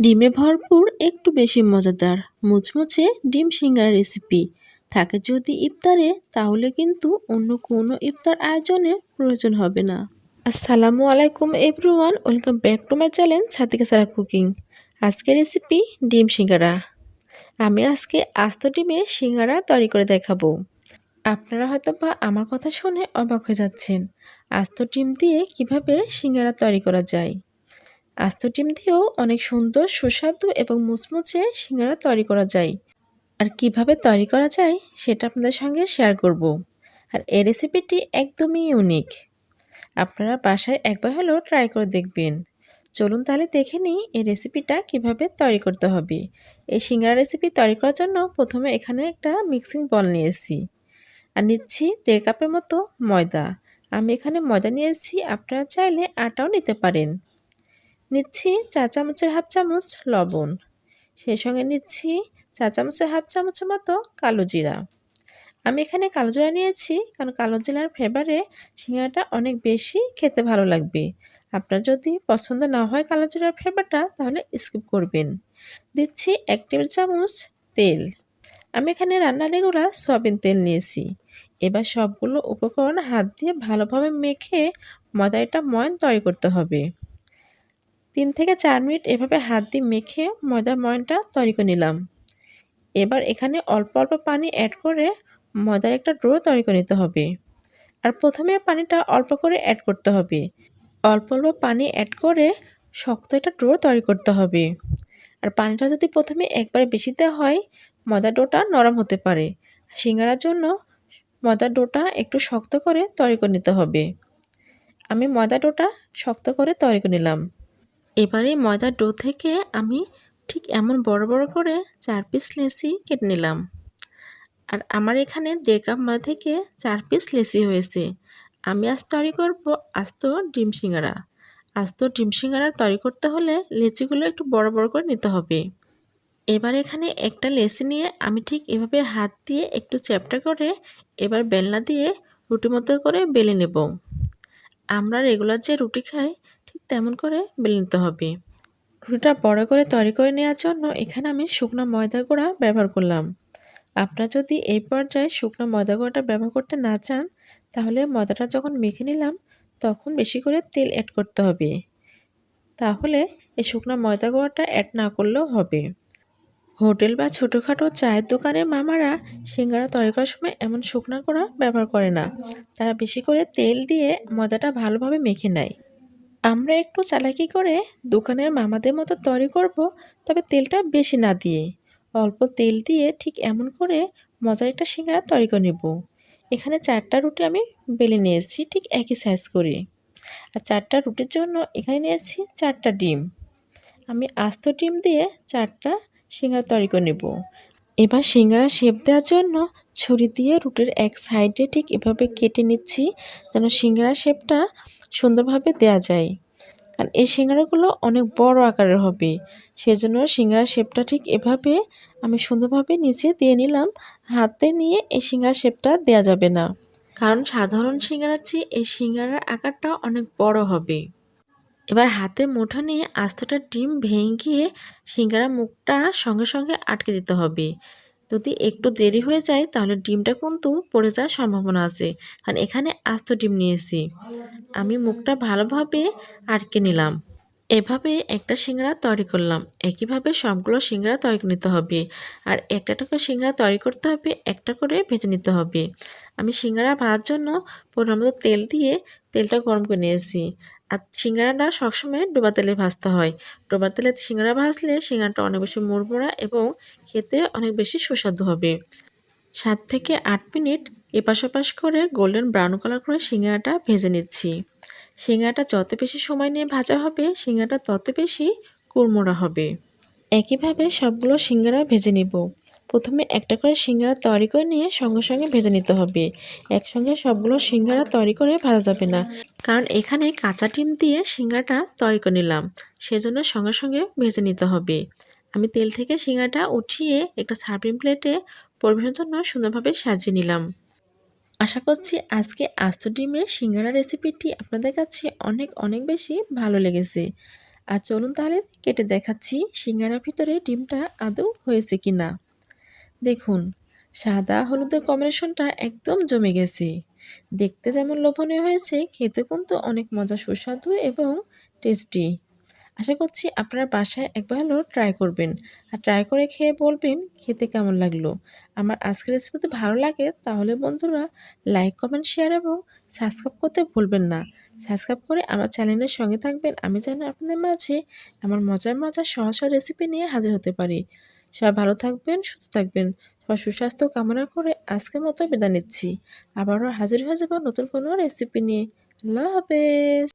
ডিমে ভরপুর, একটু বেশি মজাদার। মুচমুচে ডিম সিঙ্গারা রেসিপি থাকে যদি ইফতারে, তাহলে কিন্তু অন্য কোনো ইফতার আয়োজনের প্রয়োজন হবে না। আসসালামু আলাইকুম everyone, welcome back to my channel Chatika Sara cooking. আজকের রেসিপি ডিম সিঙ্গারা। আমি আজকে আস্ত ডিমে সিঙ্গারা তৈরি করে দেখাবো। আপনারা হয়তো বা আমার কথা শুনে অবাক হয়ে যাচ্ছেন। আস্ত ডিম দিয়ে কীভাবে সিঙ্গারা তৈরি করা যায়? আস্ত ডিম দিয়েও অনেক সুন্দর, সুস্বাদু এবং মুচমুচে সিঙ্গারা তৈরি করা যায়। আর কীভাবে তৈরি করা যায় সেটা আপনাদের সঙ্গে শেয়ার করব। আর এই রেসিপিটি একদমই ইউনিক আপনারা বাসায় একবার হলেও ট্রাই করে দেখবেন। চলুন তাহলে দেখে নিই এই রেসিপিটা কীভাবে তৈরি করতে হবে। এই সিঙ্গারা রেসিপি তৈরি করার জন্য প্রথমে এখানে একটা মিক্সিং বল নিয়েছি। আর নিচ্ছি দেড় কাপের মতো ময়দা। আমি এখানে ময়দা নিয়েছি, আপনারা চাইলে আটাও নিতে পারেন। নিচ্ছি চা চামচের হাফ চামচ লবণ। সেই সঙ্গে নিচ্ছি চা চামচের হাফ চামচের মতো কালো জিরা। আমি এখানে কালো জিরা নিয়েছি কারণ কালো জিরার ফ্লেভারে সিঙ্গারাটা অনেক বেশি খেতে ভালো লাগবে। আপনার যদি পছন্দ না হয় কালো জিরার ফ্লেভারটা তাহলে স্কিপ করবেন। দিচ্ছি এক টেবিল চামচ তেল। আমি এখানে রান্নার রেগুলা সয়াবিন তেল নিয়েছি। এবার সবগুলো উপকরণ হাত দিয়ে ভালোভাবে মেখে ময়দাটা ময়ন তৈরি করতে হবে। তিন থেকে চার মিনিট এভাবে হাত দিয়ে মেখে ময়দার ময়নটা তৈরি করে নিলাম। এবার এখানে অল্প অল্প পানি অ্যাড করে ময়দার একটা ড্রো তৈরি করে নিতে হবে। আর প্রথমে পানিটা অল্প করে অ্যাড করতে হবে। অল্প অল্প পানি অ্যাড করে শক্ত একটা ড্রো তৈরি করতে হবে। আর পানিটা যদি প্রথমে একবারে বেশি দেওয়া হয়, ময়দার ডোটা নরম হতে পারে। সিঙ্গারার জন্য ময়দার ডোটা একটু শক্ত করে তৈরি করে নিতে হবে। আমি ময়দা ডোটা শক্ত করে তৈরি করে নিলাম। এবারে ময়দার ডো থেকে আমি ঠিক এমন বড় বড় করে চার পিস লেসি কেটে নিলাম। আর আমার এখানে দেড় কাপ ময়দা থেকে চার পিস লেসি হয়েছে। আমি আজ তৈরি করব আস্ত ডিম সিঙ্গারা। আস্ত ডিম সিঙ্গারা তৈরি করতে হলে লেচিগুলো একটু বড় বড় করে নিতে হবে। এবার এখানে একটা লেসি নিয়ে আমি ঠিক এভাবে হাত দিয়ে একটু চ্যাপটা করে এবার বেলনা দিয়ে রুটি মতো করে বেলে নেব। আমরা রেগুলার যে রুটি খাই তেমন করে বেলে নিতে হবে। রুটিটা বড় করে তৈরি করে নেওয়ার জন্য এখানে আমি শুকনো ময়দা গুঁড়া ব্যবহার করলাম। আপনারা যদি এই পর্যায়ে শুকনো ময়দা গুঁড়াটা ব্যবহার করতে না চান, তাহলে ময়দাটা যখন মেখে নিলাম, তখন বেশি করে তেল অ্যাড করতে হবে। তাহলে এই শুকনো ময়দা গুঁড়াটা অ্যাড না করলেও হবে। হোটেল বা ছোটোখাটো চায়ের দোকানে মামারা সিঙ্গারা তৈরি করার সময় এমন শুকনো গুঁড়া ব্যবহার করে না। তারা বেশি করে তেল দিয়ে ময়দাটা ভালোভাবে মেখে নেয়। আমরা একটু চালাকি করে দোকানের মামাদের মতো তৈরি করব, তবে তেলটা বেশি না দিয়ে। অল্প তেল দিয়ে ঠিক এমন করে মজার একটা সিঙ্গারা তৈরি করে নেব। এখানে চারটা রুটি আমি বেলে নিয়েছি, ঠিক একই সাইজ করে। আর চারটা রুটির জন্য এখানে নিয়েছি চারটা ডিম। আমি আস্ত ডিম দিয়ে চারটা সিঙ্গারা তৈরি করে নেব। এবার সিঙ্গারা শেপ দেওয়ার জন্য ছুরি দিয়ে রুটির এক সাইডে ঠিক এভাবে কেটে নিচ্ছি, যেন সিঙ্গারা শেপটা সুন্দরভাবে দেয়া যায়। কারণ এই সিঙ্গারাগুলো অনেক বড় আকারের হবে। সেজন্য সিঙ্গারা শেপটা ঠিক এভাবে আমি সুন্দরভাবে নিচে দিয়ে নিলাম। হাতে নিয়ে এই সিঙ্গারা শেপটা দেয়া যাবে না। কারণ সাধারণ সিঙ্গারার চেয়ে এই সিঙ্গারার আকারটা অনেক বড় হবে। এবার হাতে মুঠো নিয়ে আস্তটা ডিম ভেঙে গিয়ে সিঙ্গারা মুখটা সঙ্গে সঙ্গে আটকে দিতে হবে। যদি একটু দেরি হয়ে যায়, তাহলে ডিমটা কিন্তু পড়ে যাওয়ার সম্ভাবনা আছে। কারণ এখানে আস্ত ডিম নিয়েছি। আমি মুখটা ভালোভাবে আটকে নিলাম। এভাবে একটা সিঙ্গারা তৈরি করলাম। একইভাবে সবগুলো সিঙ্গারা তৈরি নিতে হবে। আর একটা টাকা সিঙ্গারা তৈরি করতে হবে, একটা করে ভেজে নিতে হবে। আমি সিঙ্গারা ভাজার জন্য পরিমাণ তেল দিয়ে তেলটা গরম করে নিয়েছি। আর সিঙ্গারাটা সবসময় ডোবা তেলে ভাজতে হয়। ডোবা তেলে সিঙ্গারা ভাজলে সিঙ্গারাটা অনেক বেশি মুড়মুড়া এবং খেতে অনেক বেশি সুস্বাদু হবে। সাত থেকে আট মিনিট এপাশ ওপাশ করে গোল্ডেন ব্রাউন কালার করে সিঙ্গারাটা ভেজে নিচ্ছি। সিঙ্গারাটা যত বেশি সময় নিয়ে ভাজা হবে, সিঙ্গারাটা তত বেশি কুড়মোড়া হবে। একইভাবে সবগুলো সিঙ্গারা ভেজে নিব। প্রথমে একটা করে সিঙ্গারা তৈরি করে নিয়ে সঙ্গে সঙ্গে ভেজে নিতে হবে। একসঙ্গে সবগুলো সিঙ্গারা তৈরি করে ভাজা যাবে না। কারণ এখানে কাঁচা ডিম দিয়ে সিঙ্গারাটা তৈরি করে নিলাম। সেজন্য সঙ্গে সঙ্গে ভেজে নিতে হবে। আমি তেল থেকে সিঙ্গারাটা উঠিয়ে একটা সার্ভিং প্লেটে পরিবেশনের জন্য সুন্দরভাবে সাজিয়ে নিলাম। আশা করছি আজকে আস্ত ডিমের সিঙ্গারা রেসিপিটি আপনাদের কাছে অনেক অনেক বেশি ভালো লেগেছে। আর চলুন তাহলে কেটে দেখাচ্ছি সিঙ্গারার ভিতরে ডিমটা আদৌ হয়েছে কি না দেখুন, সাদা হলুদের কম্বিনেশনটা একদম জমে গেছে। দেখতে যেমন লোভনীয় হয়েছে, খেতে কিন্তু অনেক মজা সুস্বাদু এবং টেস্টি আশা করছি আপনারা বাসায় একবার ট্রাই করবেন। আর ট্রাই করে খেয়ে বলবেন খেতে কেমন লাগল। আমার আজকের রেসিপিতে ভালো লাগে, তাহলে বন্ধুরা লাইক কমেন্ট শেয়ার এবং সাবস্ক্রাইব করতে ভুলবেন না। সাবস্ক্রাইব করে আমার চ্যানেলের সঙ্গে থাকবেন। আমি যেন আপনাদের মাঝে আমার মজার মজার সহজ রেসিপি নিয়ে হাজির হতে পারি। সবাই ভালো থাকবেন, সুস্থ থাকবেন। সবার সুস্বাস্থ্য কামনা করে আজকের মতো বিদায় নিচ্ছি। আবারও হাজির হয়ে যাব নতুন কোনো রেসিপি নিয়ে। আল্লাহ হাফেজ।